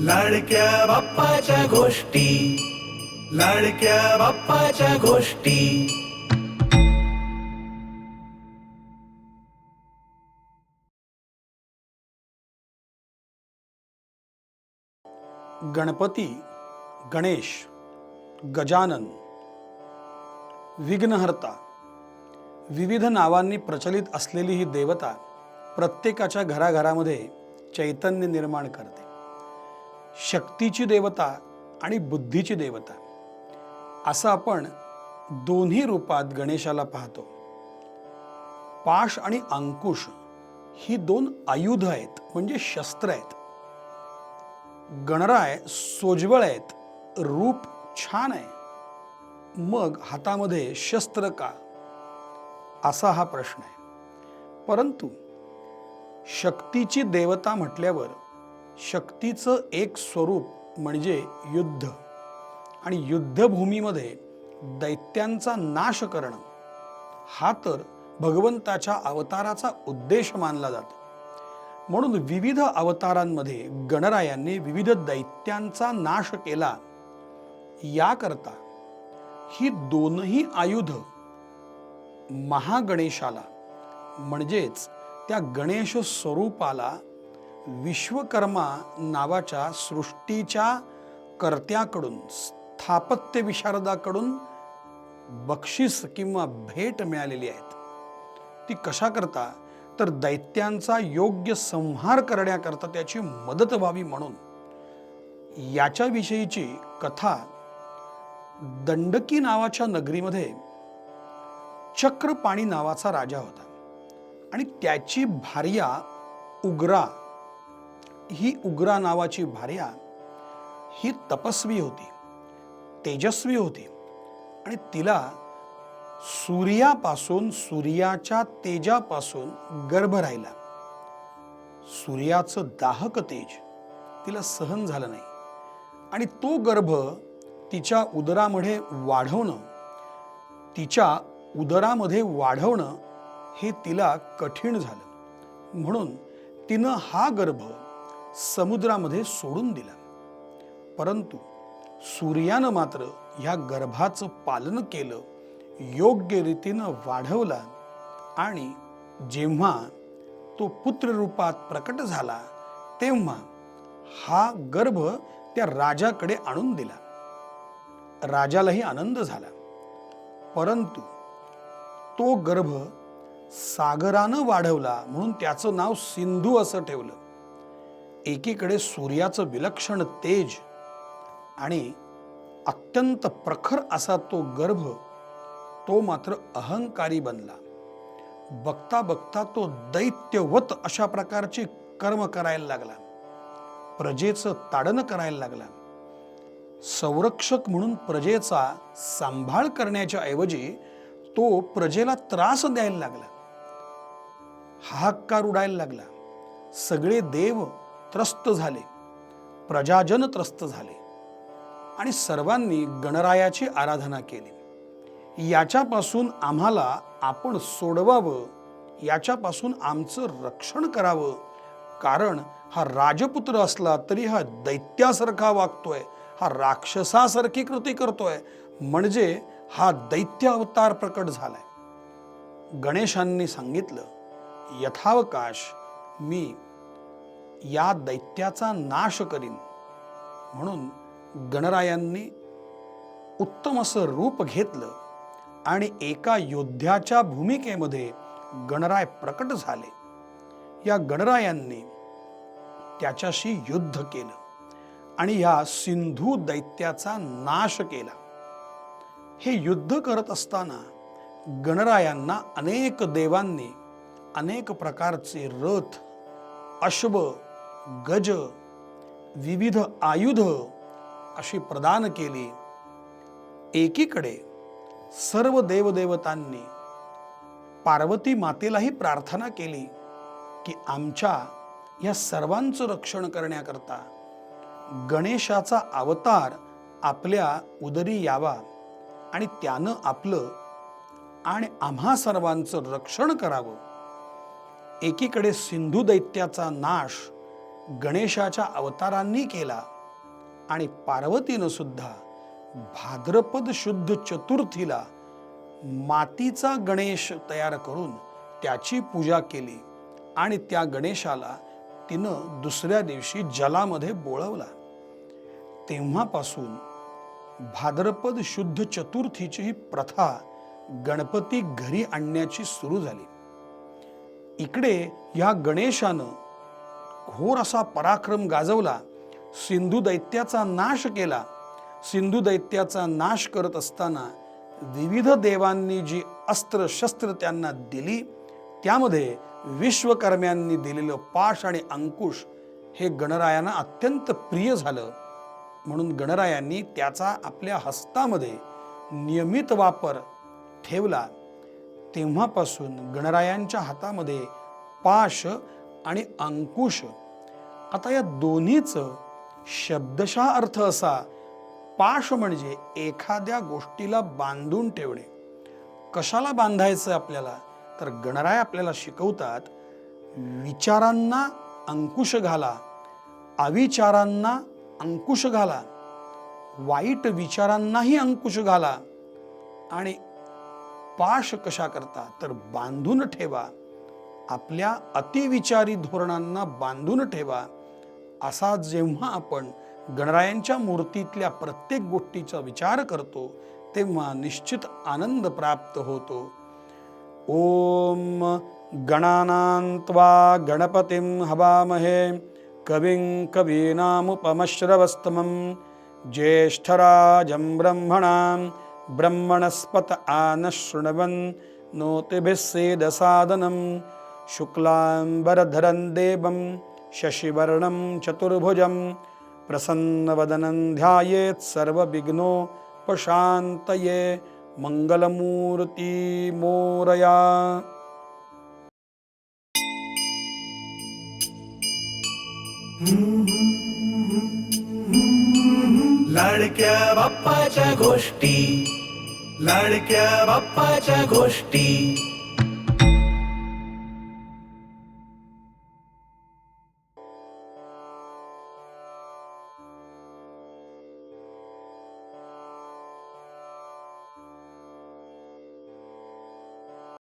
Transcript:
लाडक्या बाप्पाच्या गोष्टी. लाडक्या बाप्पाच्या गोष्टी. गणपती गणेश गजानन. विघ्नहर्ता. विविध नावांनी प्रचलित असलेली ही देवता प्रत्येकाच्या घराघरामध्ये चैतन्य निर्माण करते. शक्तीची देवता आणि बुद्धीची देवता. असं आपण दोन्ही रूपात गणेशाला पाहतो. पाश आणि अंकुश ही दोन आयुध आहेत म्हणजे शस्त्र आहेत. गणराय सोज्वळ आहेत रूप छान आहे. मग हातामध्ये शस्त्र का? असा हा प्रश्न आहे. परंतु शक्तीची देवता म्हटल्यावर शक्तीचं एक स्वरूप म्हणजे युद्ध. आणि युद्धभूमीमध्ये दैत्यांचा नाश करणं हा तर भगवंताच्या अवताराचा उद्देश मानला जातो. म्हणून विविध अवतारांमध्ये गणरायांनी विविध दैत्यांचा नाश केला. याकरता ही दोनही आयुध महागणेशाला म्हणजेच त्या गणेश स्वरूपाला विश्वकर्मा नावाच्या सृष्टीच्या कर्त्याकडून स्थापत्य विशारदाकडून बक्षीस किंवा भेट मिळालेली आहेत. ती कशा करता? तर दैत्यांचा योग्य संहार करण्याकरता त्याची मदत व्हावी म्हणून. याच्याविषयीची कथा दंडकी नावाच्या नगरीमध्ये चक्रपाणी नावाचा राजा होता. आणि त्याची भार्या उग्रा ही उग्रा नावाची भार्या ही तपस्वी होती तेजस्वी होती. आणि तिला सूर्यापासून सूर्याच्या तेजापासून गर्भ राहिला. सूर्याचं दाहक तेज तिला सहन झालं नाही. आणि तो गर्भ तिच्या उदरामध्ये वाढवणं तिच्या उदरामध्ये वाढवणं हे तिला कठीण झालं. म्हणून तिनं हा गर्भ समुद्रामध्ये सोडून दिला. परंतु सूर्यानं मात्र ह्या गर्भाचं पालन केलं योग्य रीतीनं वाढवला आणि जेव्हा तो पुत्ररूपात प्रकट झाला तेव्हा हा गर्भ त्या राजाकडे आणून दिला. राजालाही आनंद झाला. परंतु तो गर्भ सागरानं वाढवला म्हणून त्याचं नाव सिंधू असं ठेवलं. एकीकडे सूर्याचं विलक्षण तेज आणि अत्यंत प्रखर असा तो गर्भ तो मात्र अहंकारी बनला. बघता बघता तो दैत्यवत अशा प्रकारचे कर्म करायला लागला. प्रजेचं ताडन करायला लागला. संरक्षक म्हणून प्रजेचा सांभाळ करण्याच्या ऐवजी तो प्रजेला त्रास द्यायला लागला. हाहाकार उडायला लागला. सगळे देव त्रस्त झाले. प्रजाजन त्रस्त झाले. आणि सर्वांनी गणरायाची आराधना केली. याच्यापासून आम्हाला आपण सोडवावं याच्यापासून आमचं रक्षण करावं. कारण हा राजपुत्र असला तरी हा दैत्यासारखा वागतोय हा राक्षसासारखी कृती करतोय. म्हणजे हा दैत्य अवतार प्रकट झालाय. गणेशांनी सांगितलं यथावकाश मी या दैत्याचा नाश करीन. म्हणून गणरायांनी उत्तम असं रूप घेतलं आणि एका योद्ध्याच्या भूमिकेमध्ये गणराय प्रकट झाले. या गणरायांनी त्याच्याशी युद्ध केलं आणि या सिंधू दैत्याचा नाश केला. हे युद्ध करत असताना गणरायांना अनेक देवांनी अनेक प्रकारचे रथ अश्व गज विविध आयुध अशी प्रदान केली. एकीकडे सर्व देवदेवतांनी पार्वती मातेलाही प्रार्थना केली की आमच्या या सर्वांचं रक्षण करण्याकरता गणेशाचा अवतार आपल्या उदरी यावा आणि त्यानं आपलं आणि आम्हा सर्वांचं रक्षण करावं. एकीकडे सिंधू दैत्याचा नाश गणेशाच्या अवतारांनी केला आणि पार्वतीनं सुद्धा भाद्रपद शुद्ध चतुर्थीला मातीचा गणेश तयार करून त्याची पूजा केली आणि त्या गणेशाला तिनं दुसऱ्या दिवशी जलामध्ये बोळवला. तेव्हापासून भाद्रपद शुद्ध चतुर्थीची ही प्रथा गणपती घरी आणण्याची सुरू झाली. इकडे ह्या गणेशानं घोर असा पराक्रम गाजवला. सिंधू दैत्याचा नाश केला. सिंधू दैत्याचा नाश करत असताना विविध देवांनी जी अस्त्र शस्त्र त्यांना दिली त्यामध्ये विश्वकर्म्यांनी दिलेलं पाश आणि अंकुश हे गणरायांना अत्यंत प्रिय झालं. म्हणून गणरायांनी त्याचा आपल्या हस्तामध्ये नियमित वापर ठेवला. तेव्हापासून गणरायांच्या हातामध्ये पाश आणि अंकुश. आता या दोन्हीचं शब्दशः अर्थ असा पाश म्हणजे एखाद्या गोष्टीला बांधून ठेवणे. कशाला बांधायचं आपल्याला? तर गणराय आपल्याला शिकवतात विचारांना अंकुश घाला अविचारांना अंकुश घाला वाईट विचारांनाही अंकुश घाला आणि पाश कशा करता तर बांधून ठेवा. आपल्या अतिविचारी धोरणांना बांधून ठेवा. असा जेव्हा आपण गणरायांच्या मूर्तीतल्या प्रत्येक गोष्टीचा विचार करतो तेव्हा निश्चित आनंद प्राप्त होतो. ओम गणानांत्वा गणपतिं हवामहे कविं कवीनामुपमश्रवस्तमं ज्येष्ठराजं ब्रह्मणां ब्रह्मणस्पत आनशृण्वन् नोतिभिः सेदसादनं। शुक्लाम्बरधरं देवं शशिवर्णं चतुर्भुजं। प्रसन्नवदनं ध्यायेत् सर्वविघ्नोपशान्तये मङ्गलमूर्ति मोरया लाडक्या बाप्पाच्या गोष्टी. लाडक्या बाप्पाच्या गोष्टी.